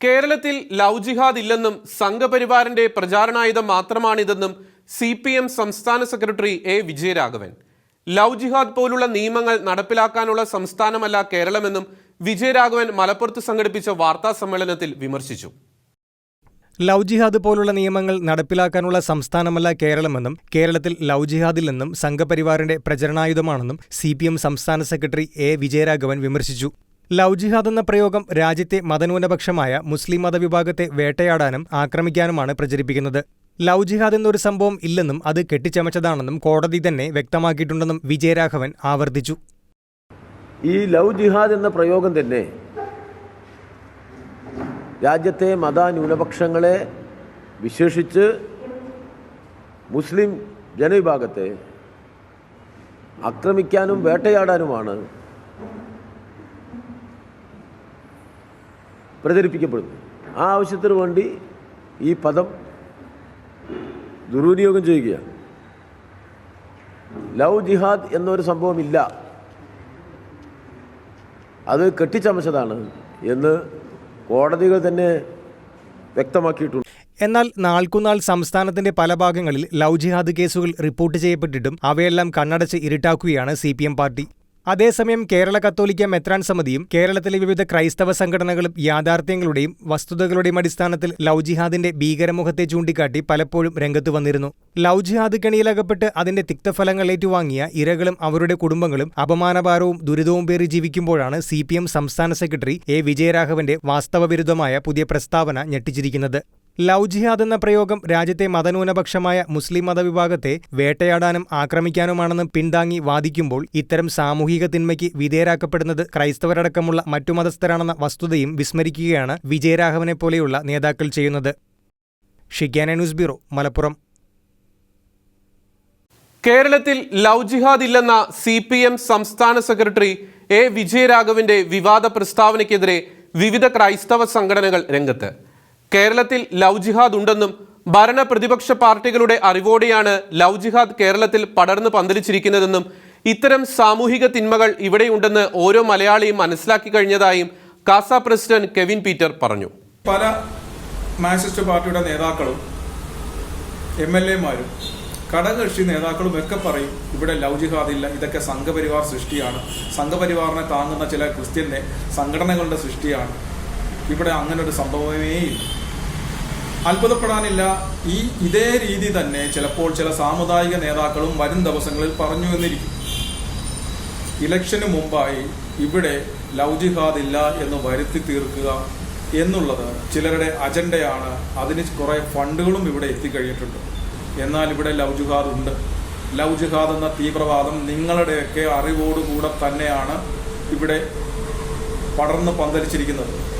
കേരളത്തിൽ love jihad ഇല്ലെന്നും സംഘപരിവാറിന്റെ പ്രചാരണായുധം മാത്രമാണിതെന്നും സി പി എം സംസ്ഥാന secretary A Vijayaraghavan. Love jihad പോലുള്ള നിയമങ്ങൾ നടപ്പിലാക്കാനുള്ള സംസ്ഥാനമല്ല കേരളമെന്നും വിജയരാഘവൻ മലപ്പുറത്ത് സംഘടിപ്പിച്ച വാർത്താ സമ്മേളനത്തിൽ വിമർശിച്ചു. ലവ് ജിഹാദ് പോലുള്ള നിയമങ്ങൾ നടപ്പിലാക്കാനുള്ള സംസ്ഥാനമല്ല കേരളമെന്നും കേരളത്തിൽ ലവ് ജിഹാദിൽ നിന്നും സംഘപരിവാറിന്റെ പ്രചരണായുധമാണെന്നും സി സംസ്ഥാന സെക്രട്ടറി എ വിജയരാഘവൻ വിമർശിച്ചു. ലവ് ജിഹാദ് എന്ന പ്രയോഗം രാജ്യത്തെ മതന്യൂനപക്ഷമായ മുസ്ലിം മതവിഭാഗത്തെ വേട്ടയാടാനും ആക്രമിക്കാനുമാണ് പ്രചരിപ്പിക്കുന്നത്. ലവ് ജിഹാദ് എന്നൊരു സംഭവം ഇല്ലെന്നും അത് കെട്ടിച്ചമച്ചതാണെന്നും കോടതി തന്നെ വ്യക്തമാക്കിയിട്ടുണ്ടെന്നും വിജയരാഘവൻ ആവർത്തിച്ചു. ഈ ലവ് ജിഹാദ് എന്ന പ്രയോഗം തന്നെ രാജ്യത്തെ മത ന്യൂനപക്ഷങ്ങളെ വിശേഷിച്ച് മുസ്ലിം ജനവിഭാഗത്തെ ആക്രമിക്കാനും വേട്ടയാടാനുമാണ് പ്രചരിപ്പിക്കപ്പെടുന്നത് ആ ആവശ്യത്തിന് വേണ്ടി ഈ പദം ദുർവിനിയോഗം ചെയ്യുകയാണ്. ലവ് ജിഹാദ് എന്നൊരു സംഭവമില്ല. അത് കെട്ടിച്ചമച്ചതാണ് എന്ന് കോടതികൾ തന്നെ വ്യക്തമാക്കിയിട്ടുണ്ട്. എന്നാൽ നാൾക്കുനാൾ സംസ്ഥാനത്തിന്റെ പല ഭാഗങ്ങളിൽ ലവ് ജിഹാദ് കേസുകൾ റിപ്പോർട്ട് ചെയ്യപ്പെട്ടിട്ടും അവയെല്ലാം കണ്ണടച്ച് ഇരുട്ടാക്കുകയാണ് സി പാർട്ടി. അതേസമയം കേരള കത്തോലിക്ക മെത്രാൻ സമിതിയും കേരളത്തിലെ വിവിധ ക്രൈസ്തവ സംഘടനകളും യാഥാർത്ഥ്യങ്ങളുടെയും വസ്തുതകളുടെയും അടിസ്ഥാനത്തിൽ ലവ് ജിഹാദിന്റെ ഭീകരമുഖത്തെ ചൂണ്ടിക്കാട്ടി പലപ്പോഴും രംഗത്തു വന്നിരുന്നു. ലവ് ജിഹാദ് കെണിയിലകപ്പെട്ട് അതിന്റെ തിക്തഫലങ്ങൾ ഏറ്റുവാങ്ങിയ ഇരകളും അവരുടെ കുടുംബങ്ങളും അപമാനഭാരവും ദുരിതവും പേറി ജീവിക്കുമ്പോഴാണ് സി സംസ്ഥാന സെക്രട്ടറി എ വിജയരാഘവന്റെ വാസ്തവവിരുദ്ധമായ പുതിയ പ്രസ്താവന ഞെട്ടിച്ചിരിക്കുന്നത്. ലവ് ജിഹാദ് എന്ന പ്രയോഗം രാജ്യത്തെ മതന്യൂനപക്ഷമായ മുസ്ലിം മതവിഭാഗത്തെ വേട്ടയാടാനും ആക്രമിക്കാനുമാണെന്ന് പിന്താങ്ങി വാദിക്കുമ്പോൾ ഇത്തരം സാമൂഹിക തിന്മയ്ക്ക് വിധേയരാക്കപ്പെടുന്നത് ക്രൈസ്തവരടക്കമുള്ള മറ്റു മതസ്ഥരാണെന്ന വസ്തുതയും വിസ്മരിക്കുകയാണ് വിജയരാഘവനെ പോലെയുള്ള നേതാക്കൾ ചെയ്യുന്നത്. Shigana news bureau Malappuram. കേരളത്തിൽ ലവ് ജിഹാദ് ഇല്ലെന്ന സി പി എം സംസ്ഥാന സെക്രട്ടറി എ വിജയരാഘവന്റെ വിവാദ പ്രസ്താവനയ്ക്കെതിരെ വിവിധ ക്രൈസ്തവ സംഘടനകൾ രംഗത്ത്. കേരളത്തിൽ ലവ് ജിഹാദ് ഉണ്ടെന്നും ഭരണ പ്രതിപക്ഷ പാർട്ടികളുടെ അറിവോടെയാണ് ലവ് ജിഹാദ് കേരളത്തിൽ പടർന്നു പന്തലിച്ചിരിക്കുന്നതെന്നും ഇത്തരം സാമൂഹിക തിന്മകൾ ഇവിടെയുണ്ടെന്ന് ഓരോ മലയാളിയും മനസ്സിലാക്കി കഴിഞ്ഞതായും കാസ പ്രസിഡന്റ് കെവിൻ പീറ്റർ പറഞ്ഞു. പല മാസിസ്റ്റ് പാർട്ടിയുടെ നേതാക്കളും എം എൽ എമാരും ഘടകകക്ഷി നേതാക്കളും ഒക്കെ പറയും ഇവിടെ ലവ് ജിഹാദ് ഇല്ല. ഇതൊക്കെ സംഘപരിവാർ സൃഷ്ടിയാണ്. സംഘപരിവാറിനെ താങ്ങുന്ന ചില ക്രിസ്ത്യൻ സംഘടനകളുടെ സൃഷ്ടിയാണ്. ഇവിടെ അങ്ങനെ ഒരു സംഭവമേ ഇല്ല. അത്ഭുതപ്പെടാനില്ല. ഈ ഇതേ രീതി തന്നെ ചിലപ്പോൾ ചില സാമുദായിക നേതാക്കളും വരും ദിവസങ്ങളിൽ പറഞ്ഞു എന്നിരിക്കും. ഇലക്ഷന് മുമ്പായി ഇവിടെ ലൗജിഹാദ് ജിഹാദ് ഇല്ല എന്ന് വരുത്തി തീർക്കുക എന്നുള്ളത് ചിലരുടെ അജണ്ടയാണ്. അതിന് കുറെ ഫണ്ടുകളും ഇവിടെ എത്തിക്കഴിഞ്ഞിട്ടുണ്ട്. എന്നാൽ ഇവിടെ ലവ് ജിഹാദ് ഉണ്ട്. ലവ് ജിഹാദ് എന്ന തീവ്രവാദം നിങ്ങളുടെയൊക്കെ അറിവോടുകൂടെ തന്നെയാണ് ഇവിടെ പടർന്ന് പന്തലിച്ചിരിക്കുന്നത്.